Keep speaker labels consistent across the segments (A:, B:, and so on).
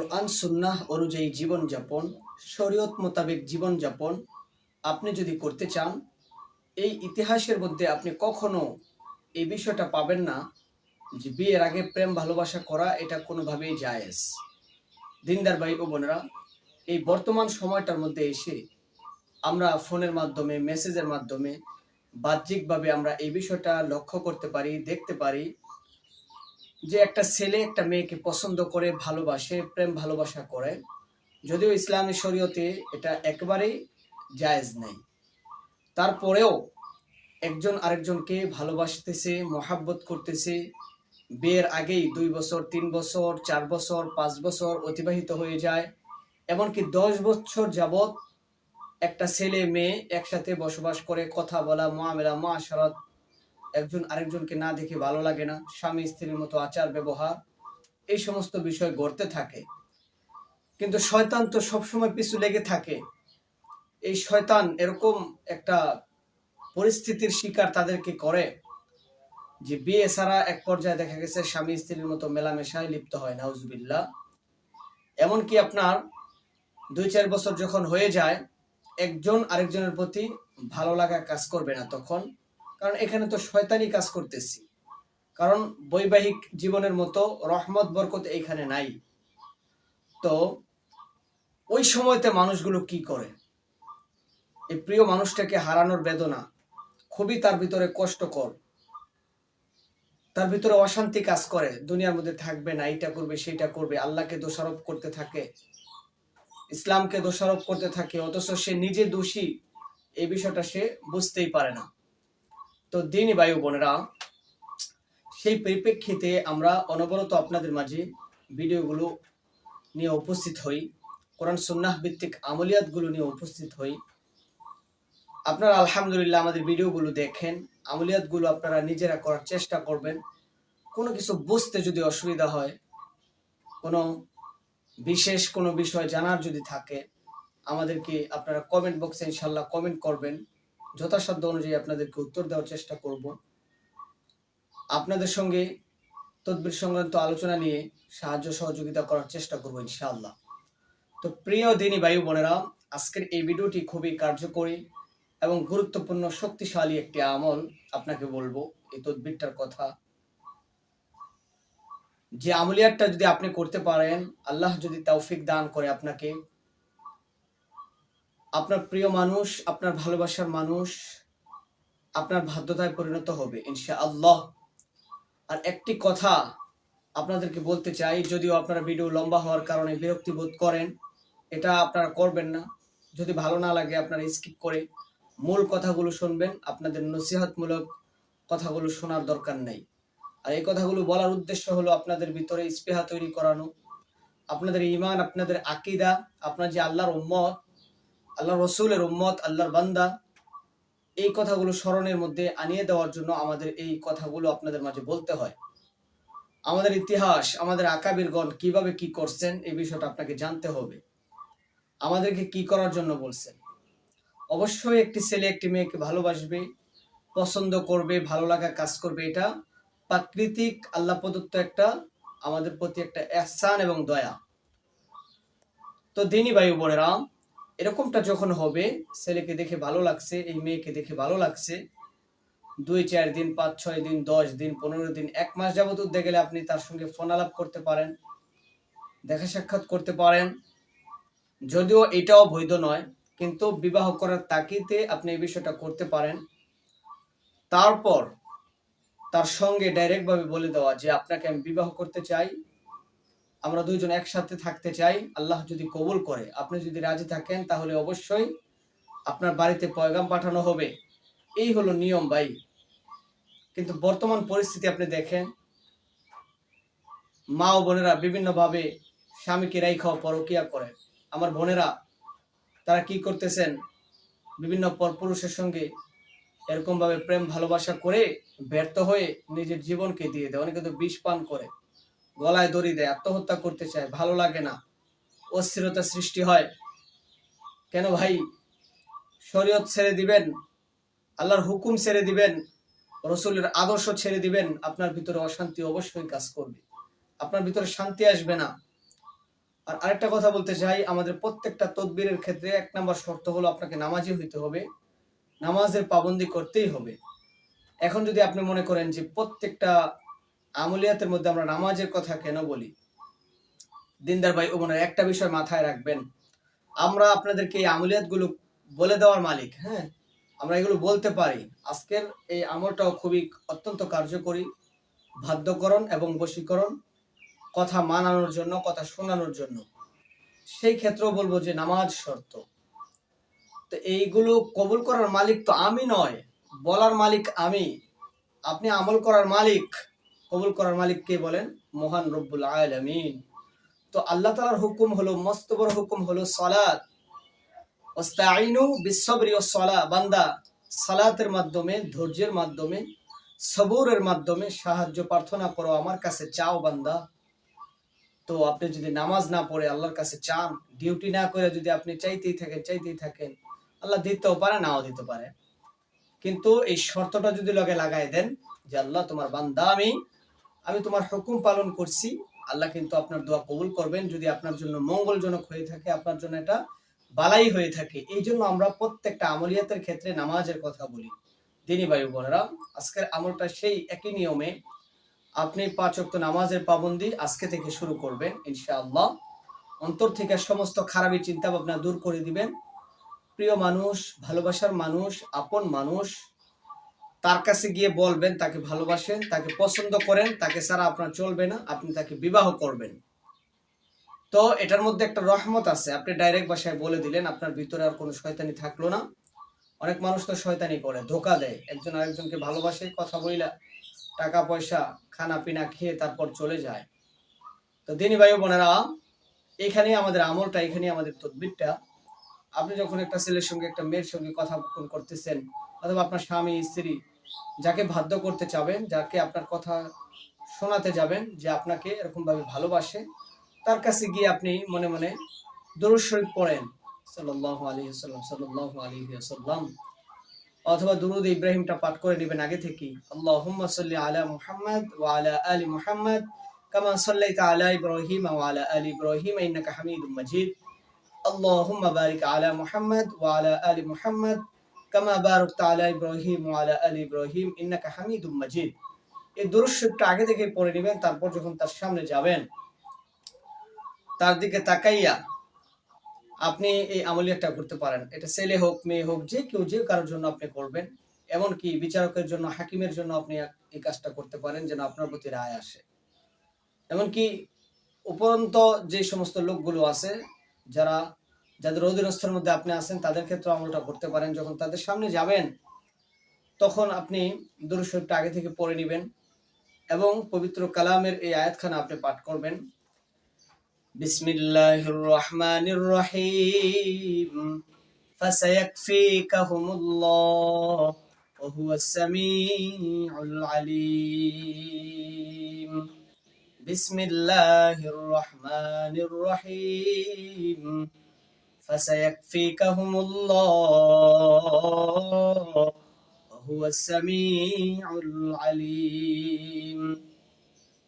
A: কোরআন সুন্নাহ অনুযায়ী জীবনযাপন, শরীয়ত মোতাবেক জীবনযাপন আপনি যদি করতে চান, এই ইতিহাসের মধ্যে আপনি কখনো এই বিষয়টা পাবেন না যে বিয়ের আগে প্রেম ভালোবাসা করা এটা কোনোভাবেই জায়েজ। দিনদার ভাই ও বোনেরা, এই বর্তমান সময়টার মধ্যে এসে আমরা ফোনের মাধ্যমে, মেসেজের মাধ্যমে বাহ্যিকভাবে আমরা এই বিষয়টা লক্ষ্য করতে পারি, দেখতে পারি যে একটা ছেলে একটা মেয়েকে পছন্দ করে, ভালোবাসে, প্রেম ভালোবাসা করে, যদিও ইসলামী শরীয়তে এটা একেবারেই জায়েজ নেই। তারপরেও একজন আরেকজনকে ভালোবাসতেছে, মহাব্বত করতেছে, বিয়ের আগেই দুই বছর, তিন বছর, চার বছর, পাঁচ বছর অতিবাহিত হয়ে যায়, এমনকি দশ বছর যাবৎ একটা ছেলে, মেয়ে একসাথে বসবাস করে, কথা বলা, মহামেলা, মহাশরত একজন আরেকজনকে না দেখে ভালো লাগে না, স্বামী স্ত্রীর মতো আচার ব্যবহার, এই সমস্ত বিষয় গড়তে থাকে। কিন্তু শয়তান তো সবসময় পিছু লেগে থাকে। এই শয়তান এরকম একটা পরিস্থিতির শিকার তাদেরকে করে যে বিয়ে ছাড়া এক পর্যায়ে দেখা গেছে স্বামী স্ত্রীর মতো মেলামেশায় লিপ্ত হয়, নাউজুবিল্লাহ। এমনকি আপনার দুই চার বছর যখন হয়ে যায়, একজন আরেকজনের প্রতি ভালো লাগা কাজ করবে না তখন। কারণ এখানে তো শয়তানি কাজ করতেছি। কারণ বৈবাহিক জীবনের মতো রহমত, বরকত এইখানে নাই। তো ওই সময়তে মানুষগুলো কি করে? এই প্রিয় মানুষটাকে হারানোর বেদনা খুবই তার ভিতরে কষ্টকর। তার ভিতরে অশান্তি কাজ করে, দুনিয়ার মধ্যে থাকবে না, এইটা করবে, সেইটা করবে, আল্লাহকে দোষারোপ করতে থাকে, ইসলামকে দোষারোপ করতে থাকে, অথচ সে নিজে দোষী, এই বিষয়টা সে বুঝতেই পারে না। তো দিনই বায়ু বোনেরা, সেই পরিপ্রেক্ষিতে আমরা অনবরত আপনাদের মাঝে ভিডিওগুলো নিয়ে উপস্থিত হই, কোরআন সুন্নাহ ভিত্তিক আমলিয়াতগুলো নিয়ে উপস্থিত হই। আপনারা আলহামদুলিল্লাহ আমাদের ভিডিওগুলো দেখেন, আমলিয়াতগুলো আপনারা নিজেরা করার চেষ্টা করবেন। কোনো কিছু বুঝতে যদি অসুবিধা হয়, কোনো বিশেষ কোনো বিষয় জানার যদি থাকে, আমাদেরকে আপনারা কমেন্ট বক্সে ইনশাল্লাহ কমেন্ট করবেন। যথাসাধ্য অনুযায়ী আপনাদেরকে উত্তর দেওয়ার চেষ্টা করব। আপনাদের সঙ্গে তদবির সংক্রান্ত আলোচনা নিয়ে সাহায্য সহযোগিতা করার চেষ্টা করব ইনশাআল্লাহ। তো প্রিয় দিনী বায়ু বোনেরা, আজকের এই ভিডিওটি খুবই কার্যকরী এবং গুরুত্বপূর্ণ, শক্তিশালী একটি আমল আপনাকে বলব এই তদবিরটার কথা। যে আমলিয়াতটা যদি আপনি করতে পারেন, আল্লাহ যদি তৌফিক দান করে আপনাকে আপনার প্রিয় মানুষ, আপনার ভালোবাসার মানুষ, আপনার বাধ্যতায় পরিণত হবে ইনশা আল্লাহ আর একটি কথা আপনাদেরকে বলতে চাই, যদিও আপনারা ভিডিও লম্বা হওয়ার কারণে বিরক্তি বোধ করেন, এটা আপনারা করবেন না। যদি ভালো না লাগে, আপনারা স্কিপ করে মূল কথাগুলো শুনবেন, আপনাদের নসিহতমূলক কথাগুলো শোনার দরকার নেই। আর এই কথাগুলো বলার উদ্দেশ্য হলো আপনাদের ভিতরে স্পৃহা তৈরি করানো, আপনাদের ইমান আপনাদের আকিদা, আপনার যে আল্লাহর উম্মত আল্লাহ রসুলের উম্মত, আল্লাহর বান্দা, এই কথাগুলো স্মরণের মধ্যে আনিয়ে দেওয়ার জন্য আমাদের এই কথাগুলো আপনাদের মাঝে বলতে হয়। আমাদের ইতিহাস, আমাদের আকাবিরগণ কীভাবে কি করছেন, এই বিষয়টা আপনাকে জানতে হবে। আমাদেরকে কি করার জন্য বলছেন? অবশ্যই একটি ছেলে, একটি মেয়েকে ভালোবাসবে, পছন্দ করবে, ভালো লাগা কাজ করবে, এটা প্রাকৃতিক, আল্লাহ প্রদত্ত একটা, আমাদের প্রতি একটা এহসান এবং দয়া। তো দিনী বায়ু বোনেরা এরকমটা যখন হবে, ছেলেকে দেখে ভালো লাগছে, এই মেয়েকে দেখে ভালো লাগছে, দুই, চার দিন, পাঁচ, ছয় দিন, দশ দিন, পনেরো দিন, এক মাস যাবত উদ্যোগ গেলে আপনি তার সঙ্গে ফোন আলাপ করতে পারেন, দেখা সাক্ষাৎ করতে পারেন। যদিও এটাও বৈধ নয়, কিন্তু বিবাহ করার তাকিতে আপনি এই বিষয়টা করতে পারেন। তারপর তার সঙ্গে ডাইরেক্টভাবে বলে দেওয়া যে, আপনাকে আমি বিবাহ করতে চাই আমরা দুইজন একসাথে থাকতে চাই, আল্লাহ যদি কবুল করে। আপনি যদি রাজি থাকেন, তাহলে অবশ্যই আপনার বাড়িতে পয়গাম পাঠানো হবে। এই হলো নিয়ম ভাই। কিন্তু বর্তমান পরিস্থিতি আপনি দেখেন, মা ও বোনেরা বিভিন্নভাবে স্বামীকে রাইখাও পরকিয়া করে। আমার বোনেরা, তারা কি করতেছেন? বিভিন্ন পরপুরুষের সঙ্গে এরকমভাবে প্রেম ভালোবাসা করে ব্যর্থ হয়ে নিজের জীবনকে দিয়ে দেয়। অনেকে তো বিষ পান করে। গলায় দড়ি দেয়, আত্মহত্যা করতে চায়, ভালো লাগে না। অস্থিরতা সৃষ্টি হয়। কেন ভাই? শরীয়ত ছেড়ে দিবেন, আল্লাহর হুকুম ছেড়ে দিবেন, রসুলের আদর্শ ছেড়ে দিবেন, আপনার ভিতরে অশান্তি অবশ্যই কাজ করবে। আপনার ভিতরে শান্তি আসবে না। আর আরেকটা কথা বলতে চাই, আমাদের প্রত্যেকটা তদবিরের ক্ষেত্রে এক নম্বর শর্ত হলো আপনাকে নামাজি হইতে হবে। নামাজের পাবন্দি করতেই হবে। এখন যদি আপনি মনে করেন যে প্রত্যেকটা আমলিয়াতের মধ্যে আমরা নামাজের কথা কেন বলি? দিনদার ভাই ও মনে একটা বিষয় মাথায় রাখবেন। আমরা আপনাদেরকে এই আমলিয়াতগুলো বলে দেওয়ার মালিক হ্যাঁ? আমরা এগুলো বলতে পারি। আজকের এই আমলটাও খুবই অত্যন্ত কার্যকরী। বাধ্যকরণ এবং বশীকরণ, কথা মানানোর জন্য, কথা শোনানোর জন্য। সেই ক্ষেত্রেও বলব যে নামাজ শর্ত। তো এইগুলো কবুল করার মালিক তো আমি নয়, বলার মালিক আমি। আপনি আমল করার মালিক। কবুল করার মালিক কে বলেন? মহান রব্বুল আলামিন। তো আল্লাহ তালার হুকুম হলো মস্ত বড় হুকুম হলো সালাত। ওস্তাইনু বিশ্বরি ও সলা বান্দা সালাতের মাধ্যমে, ধৈর্যের মাধ্যমে, সবুরের মাধ্যমে সাহায্য, প্রার্থনা করো, আমার কাছে চাও বান্দা। তো আপনি যদি নামাজ না পড়ে আল্লাহর কাছে চান, ডিউটি না করে যদি আপনি চাইতেই থাকেন চাইতেই থাকেন, আল্লাহ দিতেও পারে, নাও দিতে পারে। কিন্তু এই শর্তটা যদি লগে লাগাই দেন যে আল্লাহ তোমার বান্দা আমি আমি তোমার হুকুম পালন করছি। আল্লাহ কিন্তু আপনার দোয়া কবুল করবেন। যদি আপনার জন্য মঙ্গলজনক হয়ে থাকে, আপনার জন্য এটা বালাই হয়ে থাকে। এই জন্য আমরা প্রত্যেকটা আমলিয়াতের ক্ষেত্রে নামাজের কথা বলি। দিনী বায়ু বোনেরা, আজকের আমলটা সেই একই নিয়মে আপনি পাঁচ ওয়াক্ত নামাজের পাবন্দি আজকে থেকে শুরু করবেন, ইনশাআল্লাহ। অন্তর থেকে সমস্ত খারাপি চিন্তা ভাবনা দূর করে দিবেন। প্রিয় মানুষ, ভালোবাসার মানুষ, আপন মানুষ তার কাছে গিয়ে বলবেন, তাকে ভালোবাসেন, তাকে পছন্দ করেন, তাকে ছাড়া আপনার চলবে না, আপনি তাকে বিবাহ করবেন। তো এটার মধ্যে একটা রহমত আছে। আপনি ডাইরেক্ট বাসায় বলে দিলেন, আপনার ভিতরে আর কোনো শয়তানি থাকল না। অনেক মানুষ তো শয়তানি করে, ধোকা দেয়। একজন আরেকজনকে ভালোবাসে, কথা বইলা টাকা, পয়সা খানা পিনা খেয়ে তারপর চলে যায়। তো দিনী ভাই বোনেরা, এখানেই আমাদের আমলটা, এখানেই আমাদের তদবিরটা। আপনি যখন একটা ছেলের সঙ্গে, একটা মেয়ের সঙ্গে কথা করতেছেন, অথবা আপনার স্বামী, স্ত্রী যাকে বাধ্য করতে চাবেন, যাকে আপনার কথা শোনাতে যাবেন যে আপনাকে এরকমভাবে ভালোবাসে, তার কাছে গিয়ে আপনি মনে মনে দরুদ পড়েন সাল্লাহ আলী আসাল্লাম সাল্লাহ আলী আসাল্লাম অথবা দুরুদ ইব্রাহিমটা পাঠ করে নেবেন আগে থেকে আল্লাহ সাল্লি আলা মুহাম্মদ ও আলা আলী মুহাম্মদ, কামা সাল্লাই আলা ইব্রাহিম ও আলা আলী ইব্রাহিম, ইন্নাকা হামিদ মজিদ। আল্লাহ বারিক আলা মুহাম্মদ ও আলা আলী মুহাম্মদ কামা বারক তালা ইব্রাহিম আলা আল ইব্রাহিম ইন্নাকা হামিদুম মাজিদ। এই দূরস্বরটা আগে থেকে পড়ে নেবেন, তারপর যখন তার সামনে যাবেন, তার দিকে তাকাইয়া আপনি এই আমলিয়াটা করতে পারেন। এটা ছেলে হোক, মেয়ে হোক, যে কেউ যে কারোর জন্য আপনি করবেন, এমনকি বিচারকের জন্য, হাকিমের জন্য আপনি এই কাজটা করতে পারেন যেন আপনার প্রতি রায় আসে। এমনকি উপরন্ত যে সমস্ত লোকগুলো আছে, যারা যাদের অধীনস্থের মধ্যে আপনি আছেন, তাদের ক্ষেত্রে আমলটা করতে পারেন। যখন তাদের সামনে যাবেন, তখন আপনি দুরুশরীফটা আগে থেকে পড়ে নেবেন এবং পবিত্র কালামের এই আয়াতখানা আপনি পাঠ করবেন। বিসমিল্লাহ রহমানির রহিম ফাসায়াকফিকাহুমুল্লাহ ওয়া হুয়াস فسيكفيكهم الله وهو السميع العليم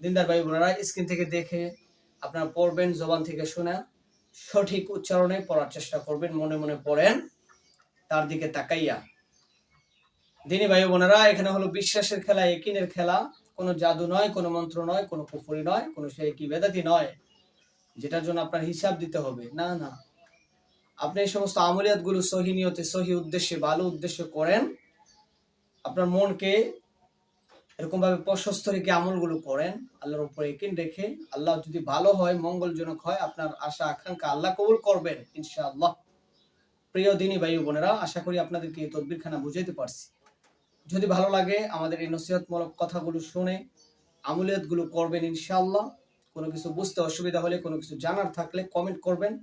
A: দিনদার ভাই বোনেরা স্ক্রিন থেকে দেখে আপনারা পড়বেন জবান থেকে শোনা সঠিক উচ্চারণে পড়ার চেষ্টা করবেন মনে মনে পড়েন তার দিকে তাকাইয়া দিনী ভাই বোনেরা এখানে হলো বিশ্বাসের খেলা একিনের খেলা কোনো জাদু নয় কোনো মন্ত্র নয় কোনো পুকুরি নয় কোনো সেই কি বেদাতি নয় যেটার জন্য আপনার হিসাব দিতে হবে না না আপনি এই সমস্ত আমলিয়াতগুলো সহি নিয়তে, সহি উদ্দেশ্যে, ভালো উদ্দেশ্য করেন, আপনার মনকে এরকম ভাবে প্রশস্ত রেখে আমলগুলো করেন, আল্লাহর উপরে একিন রেখে, আল্লাহ যদি ভালো হয়, মঙ্গলজনক হয়, আপনার আশা, আকাঙ্ক্ষা আল্লাহ কবুল করবেন, ইনশাআল্লাহ। প্রিয় দিনী ভাই বোনেরা, আশা করি আপনাদেরকে এই তদবিরখানা বুঝাইতে পারছি। যদি ভালো লাগে, আমাদের এই নসিহতমূলক কথাগুলো শুনে, আমলিয়াতগুলো করবেন, ইনশাআল্লাহ। কোনো কিছু বুঝতে অসুবিধা হলে, কোনো কিছু জানার থাকলে কমেন্ট করবেন।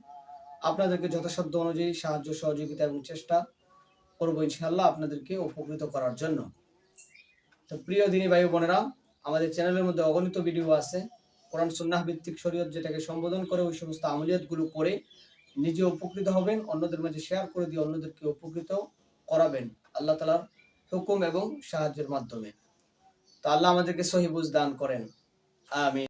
A: আপনাদেরকে যথাসাধ্য অনুযায়ী সাহায্য, সহযোগিতা এবং চেষ্টা করব ইনশাআল্লাহ আপনাদেরকে উপকৃত করার জন্য। তো প্রিয় দিনী ভাই বোনেরা, আমাদের চ্যানেলের মধ্যে অগণিত ভিডিও আছে। কোরআন সুন্নাহ ভিত্তিক শরীয়ত যেটাকে সম্বোধন করে, ওই সমস্ত আমলিয়াতগুলো করে নিজে উপকৃত হবেন, অন্যদের মাঝে শেয়ার করে দিয়ে অন্যদেরকে উপকৃত করাবেন আল্লাহ তালার হুকুম এবং সাহায্যের মাধ্যমে। তো আল্লাহ আমাদেরকে সহিবুজ দান করেন। আমি